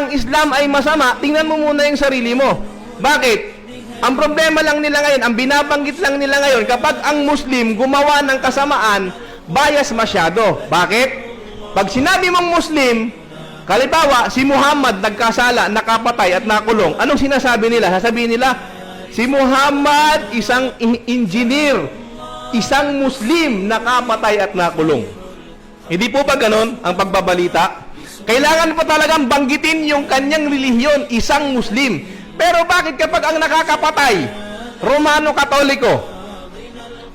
ang Islam ay masama, tingnan mo muna yung sarili mo. Bakit? Ang problema lang nila ngayon, ang binabanggit lang nila ngayon, kapag ang Muslim gumawa ng kasamaan, bias masyado. Bakit? Pag sinabi mong Muslim, kalibawa, si Muhammad nagkasala, nakapatay at nakulong, anong sinasabi nila? Sasabihin nila, si Muhammad isang engineer, isang Muslim nakapatay at nakulong. Hindi po ba ganon ang pagbabalita? Kailangan po talagang banggitin yung kanyang relihiyon, isang Muslim. Pero bakit kapag ang nakakapatay, Romano Katoliko,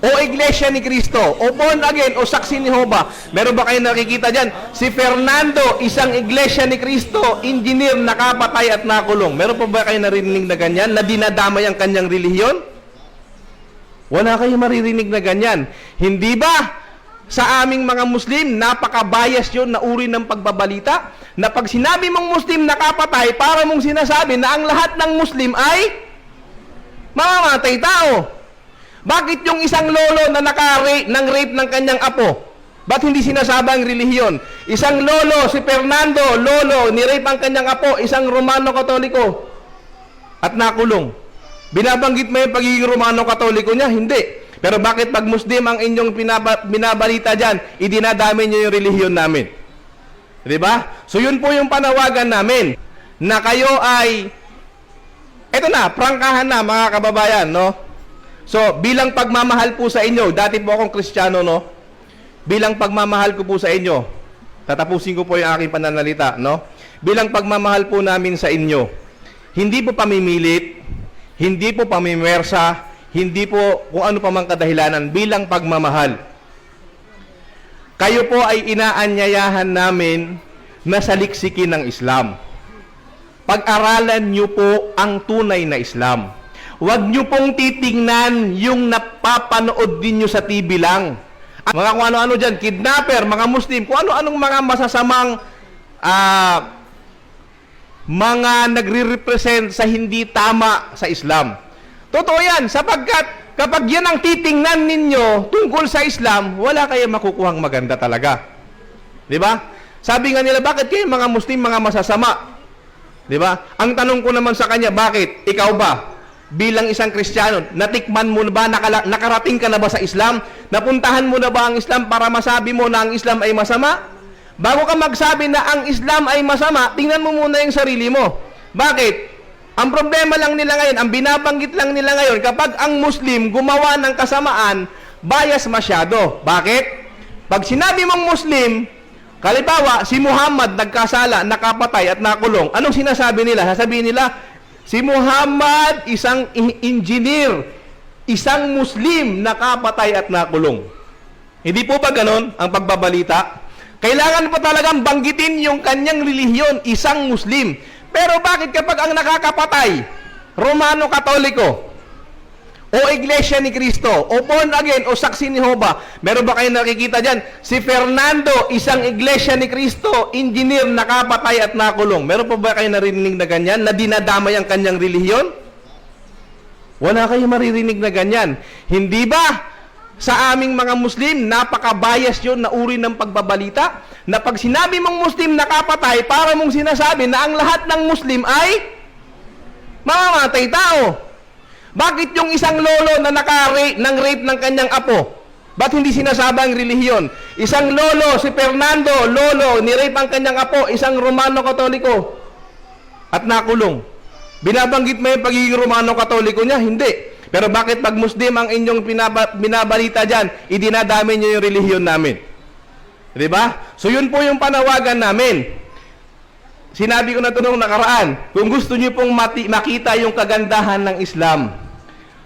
o Iglesia ni Cristo, o born again, o saksi ni Hoba, meron ba kayo nakikita dyan? Si Fernando, isang Iglesia ni Cristo, engineer, nakapatay at nakulong. Meron pa ba kayo narinig na ganyan, na dinadamay ang kanyang relihiyon? Wala kayo maririnig na ganyan. Hindi ba sa aming mga Muslim, napaka-bias yun na uri ng pagbabalita? Na pag sinabi mong Muslim nakapatay, para mong sinasabi na ang lahat ng Muslim ay mamamatay tao. Bakit yung isang lolo na naka-rape ng rape ng kanyang apo? Ba't hindi sinasaba ang relihiyon? Isang lolo, si Fernando, lolo, ni-rape ang kanyang apo, isang Romano Katoliko, at nakulong. Binabanggit mo yung pagiging Romano Katoliko niya? Hindi. Pero bakit pag Muslim ang inyong pinaba, binabalita dyan, idinadami niyo yung relihiyon namin? Di ba? So yun po yung panawagan namin na kayo ay eto na, prangkahan na mga kababayan, no? So, bilang pagmamahal po sa inyo, dati po akong Kristiyano, no? Bilang pagmamahal ko po sa inyo, tatapusin ko po yung aking pananalita, no? Bilang pagmamahal po namin sa inyo, hindi po pamimilit, hindi po pamimwersa, hindi po kung ano pa mang kadahilanan, bilang pagmamahal. Kayo po ay inaanyayahan namin na saliksikin ng Islam. Pag-aralan niyo po ang tunay na Islam. Huwag niyo pong titingnan yung napapanood din niyo sa TV lang. Mga kung ano-ano dyan, kidnapper, mga Muslim, kung ano-anong mga masasamang ah, mga nagre-represent sa hindi tama sa Islam. Totoo yan, sapagkat kapag yan ang titingnan ninyo tungkol sa Islam, wala kayo makukuhang maganda talaga. Di ba? Sabi nga nila, bakit kayo mga Muslim mga masasama? Di ba? Ang tanong ko naman sa kanya, bakit? Ikaw ba? Bilang isang Kristiyano, natikman mo na ba, nakala, nakarating ka na ba sa Islam? Napuntahan mo na ba ang Islam para masabi mo na ang Islam ay masama? Bago ka magsabi na ang Islam ay masama, tingnan mo muna yung sarili mo. Bakit? Ang problema lang nila ngayon, ang binabanggit lang nila ngayon, kapag ang Muslim gumawa ng kasamaan, bias masyado. Bakit? Pag sinabi mong Muslim, kalibawa, si Muhammad nagkasala, nakapatay at nakulong, anong sinasabi nila? Sasabihin nila, si Muhammad isang engineer, isang Muslim nakapatay at nakulong. Hindi po ba ganon ang pagbabalita? Kailangan pa talagang banggitin yung kanyang relihiyon, isang Muslim. Pero bakit kapag ang nakakapatay, Romano Katoliko, o Iglesia ni Cristo, o born again, o saksi ni Hoba, meron ba kayo nakikita dyan? Si Fernando, isang Iglesia ni Cristo, engineer, nakapatay at nakulong. Meron pa ba kayo narinig na ganyan, na dinadamay ang kanyang relihiyon? Wala kayo maririnig na ganyan. Hindi ba sa aming mga Muslim, napaka-bias yun na uri ng pagbabalita? Na pag sinabi mong Muslim nakapatay, para mong sinasabi na ang lahat ng Muslim ay mamamatay tao. Bakit yung isang lolo na naka-rape ng rape ng kanyang apo? Ba't hindi sinasaba ang relihiyon? Isang lolo, si Fernando, lolo, ni-rape ang kanyang apo, isang Romano Katoliko, at nakulong. Binabanggit mo yung pagiging Romano Katoliko niya? Hindi. Pero bakit pag Muslim ang inyong pinaba, binabalita dyan, idinadami niyo yung relihiyon namin? Di ba? So yun po yung panawagan namin. Sinabi ko na ito nung nakaraan, kung gusto niyo pong mati, makita yung kagandahan ng Islam,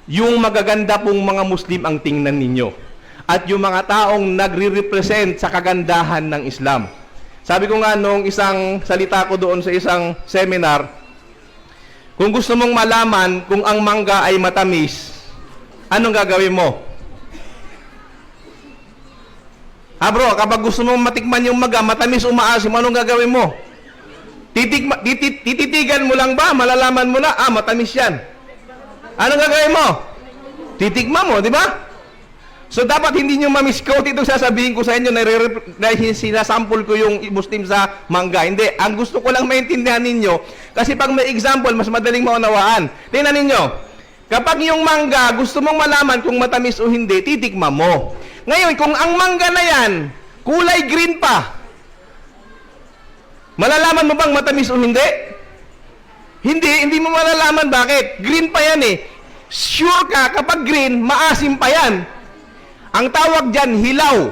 yung magaganda pong mga Muslim ang tingnan ninyo. At yung mga taong nagre-represent sa kagandahan ng Islam. Sabi ko nga nung isang salita ko doon sa isang seminar, kung gusto mong malaman kung ang mangga ay matamis, anong gagawin mo? Ha bro, kapag gusto mong matikman yung maga, matamis, umaasim, anong gagawin mo? Titigma, titit, tititigan mo lang ba? Malalaman mo na, ah, matamis yan. Anong gagawin mo? Titikman mo, di ba? So dapat hindi nyo ma-misquote itong sasabihin ko sa inyo na, na sinasample ko yung Muslim sa mangga. Hindi. Ang gusto ko lang maintindihan ninyo, kasi pag may example, mas madaling maunawaan. Tingnan ninyo, kapag yung mangga, gusto mong malaman kung matamis o hindi, titikma mo. Ngayon, kung ang mangga na yan, kulay green pa, malalaman mo bang matamis o hindi? Hindi, hindi mo malalaman bakit. Green pa yan eh. Sure ka, kapag green, maasim pa yan. Ang tawag dyan, hilaw.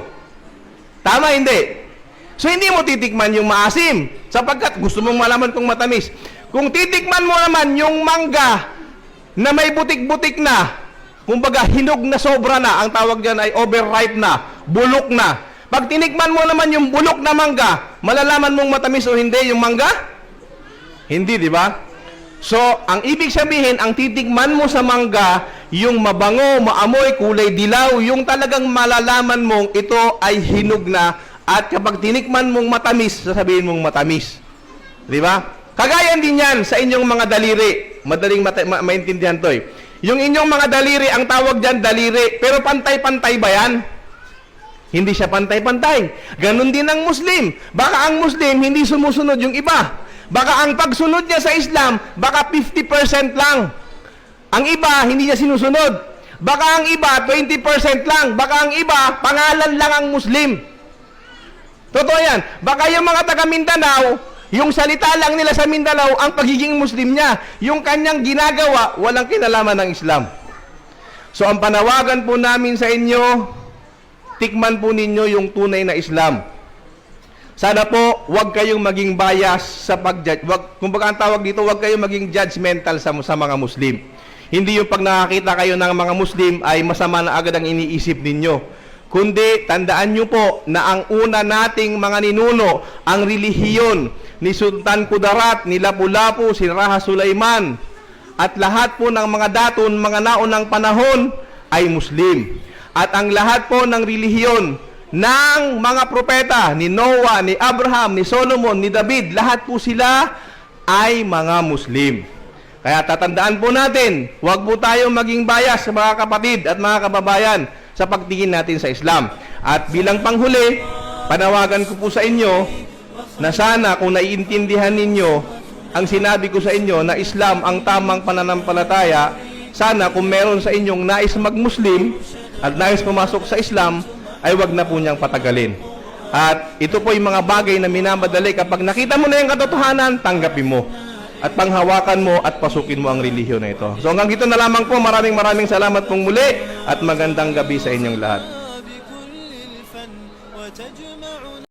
Tama, hindi? So, hindi mo titikman yung maasim sapagkat gusto mong malaman kung matamis. Kung titikman mo naman yung mangga na may butik-butik na, kumbaga hinog na sobra na, ang tawag dyan ay overripe na, bulok na. Pag tinikman mo naman yung bulok na mangga, malalaman mong matamis o hindi yung mangga? Hindi, di ba? So, ang ibig sabihin, ang titikman mo sa mangga, yung mabango, maamoy, kulay dilaw, yung talagang malalaman mong ito ay hinog na at kapag tinikman mong matamis, sasabihin mong matamis. Di ba? Kagaya din yan sa inyong mga daliri. Madaling mata- ma- maintindihan to eh. Yung inyong mga daliri, ang tawag dyan daliri. Pero pantay-pantay ba yan? Hindi siya pantay-pantay. Ganon din ang Muslim. Baka ang Muslim hindi sumusunod yung iba. Baka ang pagsunod niya sa Islam, baka 50% lang. Ang iba, hindi niya sinusunod. Baka ang iba, 20% lang. Baka ang iba, pangalan lang ang Muslim. Totoo yan. Baka yung mga taga Mindanao, yung salita lang nila sa Mindanao, ang pagiging Muslim niya. Yung kanyang ginagawa, walang kinalaman ng Islam. So ang panawagan po namin sa inyo, tikman po ninyo yung tunay na Islam. Sana po, huwag kayong maging bias sa pag-judge. Wag, kumbaga ang tawag dito, huwag kayong maging judgmental sa, sa mga Muslim. Hindi yung pag nakakita kayo ng mga Muslim ay masama na agad ang iniisip ninyo. Kundi, tandaan nyo po na ang una nating mga ninuno, ang relihiyon ni Sultan Kudarat, ni Lapu-Lapu, si Raha Sulaiman, at lahat po ng mga daton, mga naunang panahon ay Muslim. At ang lahat po ng relihiyon ng mga propeta, ni Noah, ni Abraham, ni Solomon, ni David, lahat po sila ay mga Muslim. Kaya tatandaan po natin, huwag po tayong maging bias mga kapatid at mga kababayan sa pagtingin natin sa Islam. At bilang panghuli, panawagan ko po sa inyo na sana kung naiintindihan ninyo ang sinabi ko sa inyo na Islam ang tamang pananampalataya, sana kung meron sa inyong nais mag-Muslim at nais pumasok sa Islam, ay wag na po niyang patagalin. At ito po yung mga bagay na minamadali kapag nakita mo na yung katotohanan, tanggapin mo at panghawakan mo at pasukin mo ang relihiyon na ito. So hanggang dito na lamang po. Maraming maraming salamat pong muli at magandang gabi sa inyong lahat.